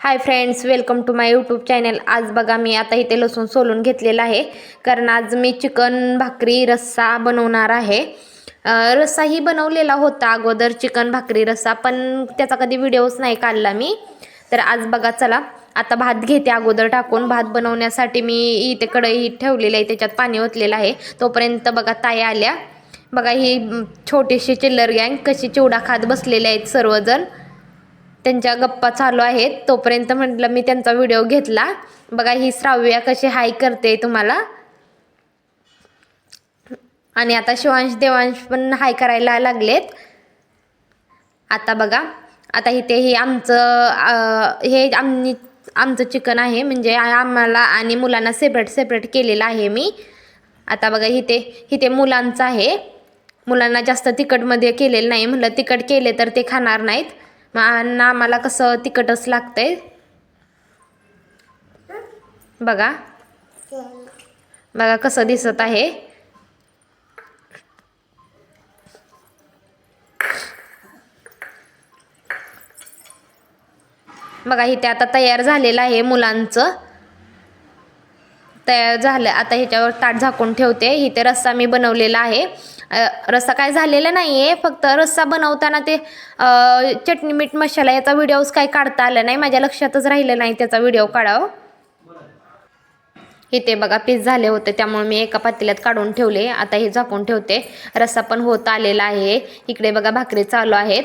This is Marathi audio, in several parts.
Hi friends welcome to my YouTube channel आज बघा मी आता इथे लसूण सोलून घेतलेला आहे. कारण आज मी चिकन भाकरी रस्सा बनवणार आहे. रस्साही बनवलेला होता अगोदर चिकन भाकरी रस्सा पण त्याचा कधी व्हिडिओच नाही काढला मी. तर आज बघा चला आता भात घेते अगोदर टाकून. भात बनवण्यासाठी मी इथे कढई ठेवलेली आहे त्याच्यात पाणी ओतलेलं आहे. तोपर्यंत बघा ताई आल्या. बघा ही छोटीशी चिल्लर गँग कशी चिवडा खात बसलेले आहेत सर्वजण. त्यांच्या गप्पा चालू आहेत. तोपर्यंत म्हटलं मी त्यांचा व्हिडिओ घेतला. बघा ही श्राव्या कशी हाय करते तुम्हाला. आणि आता शिवांश देवांश पण हाय करायला लागलेत. आता बघा आता इथे हे आमचं हे आम्ही आमचं चिकन आहे. म्हणजे आम्हाला आणि मुलांना सेपरेट सेपरेट केलेलं आहे मी. आता बघा इथे इथे मुलांचं आहे. मुलांना जास्त तिखटमध्ये केलेलं नाही. म्हटलं तिखट केले तर ते खाणार नाहीत. ना आणि आम्हाला कसं तिखटच लागतंय. बघा. बघा कसं दिसत आहे. बघा इथे आता तयार झालेलं आहे मुलांचं. तयार झालं. आता ह्याच्यावर ताट झाकून ठेवते. इथे रस्सा मी बनवलेला आहे. रस्सा काय झालेला नाही आहे फक्त रस्सा बनवताना ते चटणी मीठ मसाला याचा व्हिडिओज काय काढता आला नाही. माझ्या लक्षातच राहिलं नाही त्याचा व्हिडिओ काढावं. इथे बघा पीस झाले होते. त्यामुळे मी एका पातेल्यात काढून ठेवले. आता हे झाकून ठेवते. रस्सा पण होत आलेला आहे. इकडे बघा भाकरी चालू आहेत.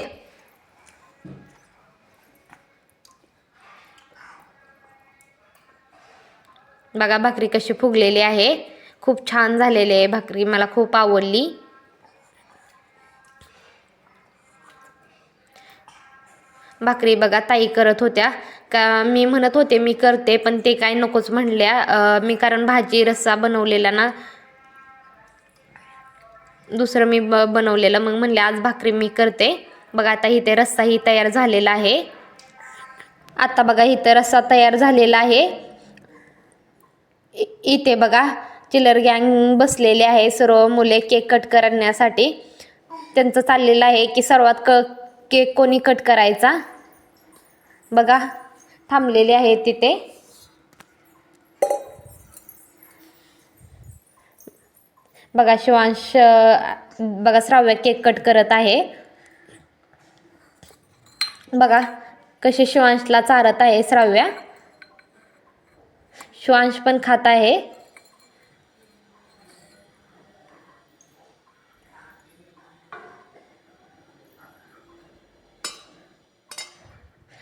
बघा भाकरी कशी फुगलेली आहे. खूप छान झालेली आहे भाकरी मला खूप आवडली. भाकरी बघा ताई करत होत्या. का मी म्हणत होते मी करते पण ते काय नकोच म्हणल्या. मी कारण भाजी रस्सा बनवलेला ना. दुसरं मी ब बनवलेलं. मग म्हणले आज भाकरी मी करते. बघा आता इथे रस्साही तयार झालेला आहे. आता बघा इथं रस्सा तयार झालेला आहे. इथे बघा चिलर गँग बसलेले आहे सर्व मुले केक कट करण्यासाठी. त्यांचं चाललेलं आहे की सर्वात क केक कोणी कट करायचा? बघा थांबलेले आहेत तिथे. बघा शिवांश बघा श्राव्य केक कट करत आहे. बघा कशी शिवांशला चारत आहे श्राव्या. श्वांश पण खात आहे.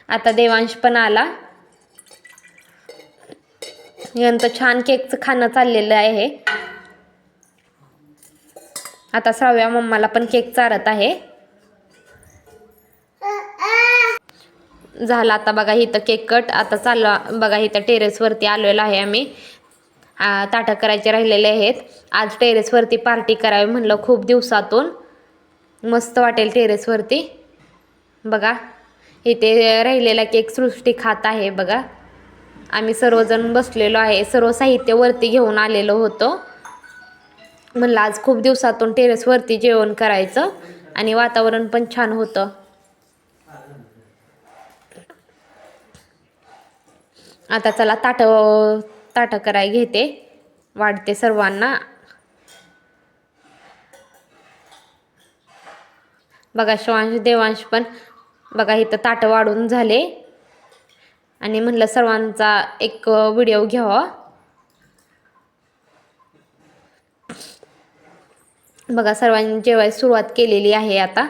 आता देवांश पण आला. नंतर छान केकचं खाणं चाललेलं आहे. आता श्राव्या मम्माला पण केक चारत आहे. झाला. आता बघा इथं केक कट आता चालला. बघा इथं टेरेसवरती आलेलो आहे आम्ही. ताटं करायचे राहिलेले आहेत. आज टेरेसवरती पार्टी करावी म्हणलं खूप दिवसातून. मस्त वाटेल टेरेसवरती बघा इथे राहिलेला केक सृष्टी खात आहे बघा. आम्ही सर्वजण बसलेलो आहे. सर्व साहित्य वरती घेऊन आलेलो होतो. म्हणलं आज खूप दिवसातून टेरेसवरती जेवण करायचं आणि वातावरण पण छान होतं. आता चला ताट ताटं कराय घेते. वाढते सर्वांना. बघा शिवांश देवांश पण बघा इथं ताटं वाढून झाले. आणि म्हणलं सर्वांचा एक व्हिडिओ घ्यावा. बघा सर्वांनी जेवायला सुरुवात केलेली आहे आता.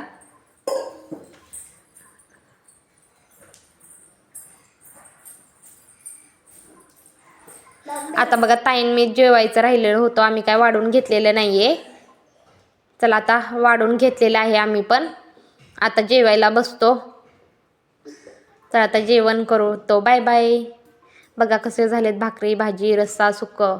आता बघा ताईन मी जेवायचं राहिलेलं होतं. आम्ही काय वाढून घेतलेलं नाही आहे चला आता वाढून घेतलेलं आहे आम्ही पण. आता जेवायला बसतो. चला आता जेवण करू तो. Bye bye. बघा कसे झालेत भाकरी भाजी रस्सा सुकं.